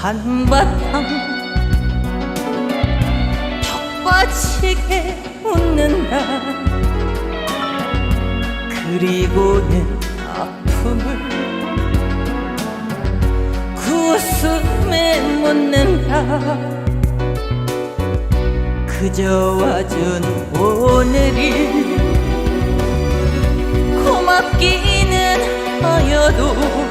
한바탕 턱받치게 웃는다. 그리고는 아픔을 그 웃음에 묻는다. 그저 와준 오늘이 고맙기는 하여도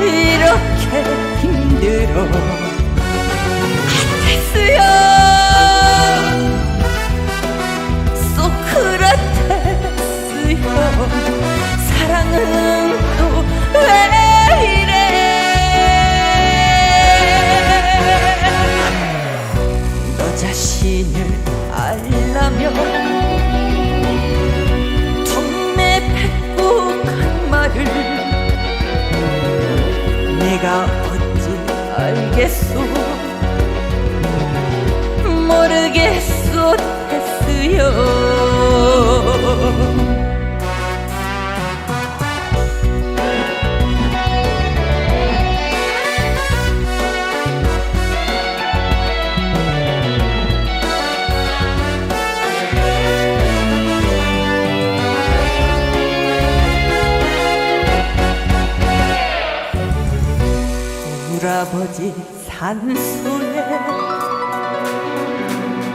왜 이렇게 힘들어? 아테스요 알겠소. 모르겠소 테스요. 울아버지 산소에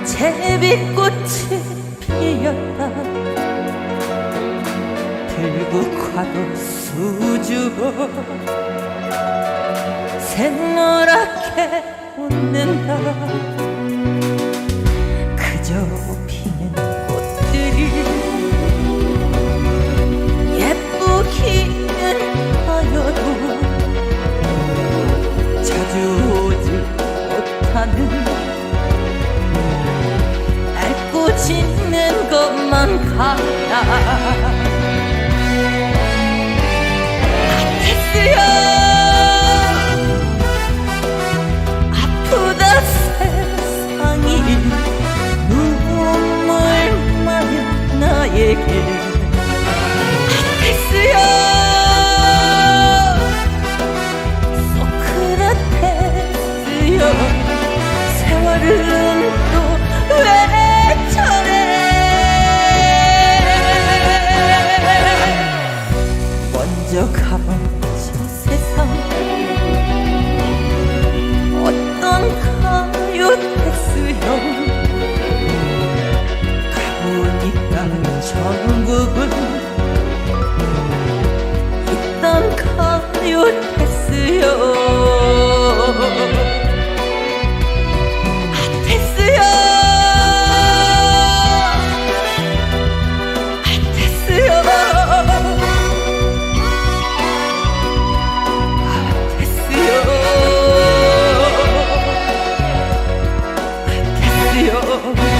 제비꽃이 피었다. 들국화도 수줍어. 샛노랗게 웃는다 here. ediyor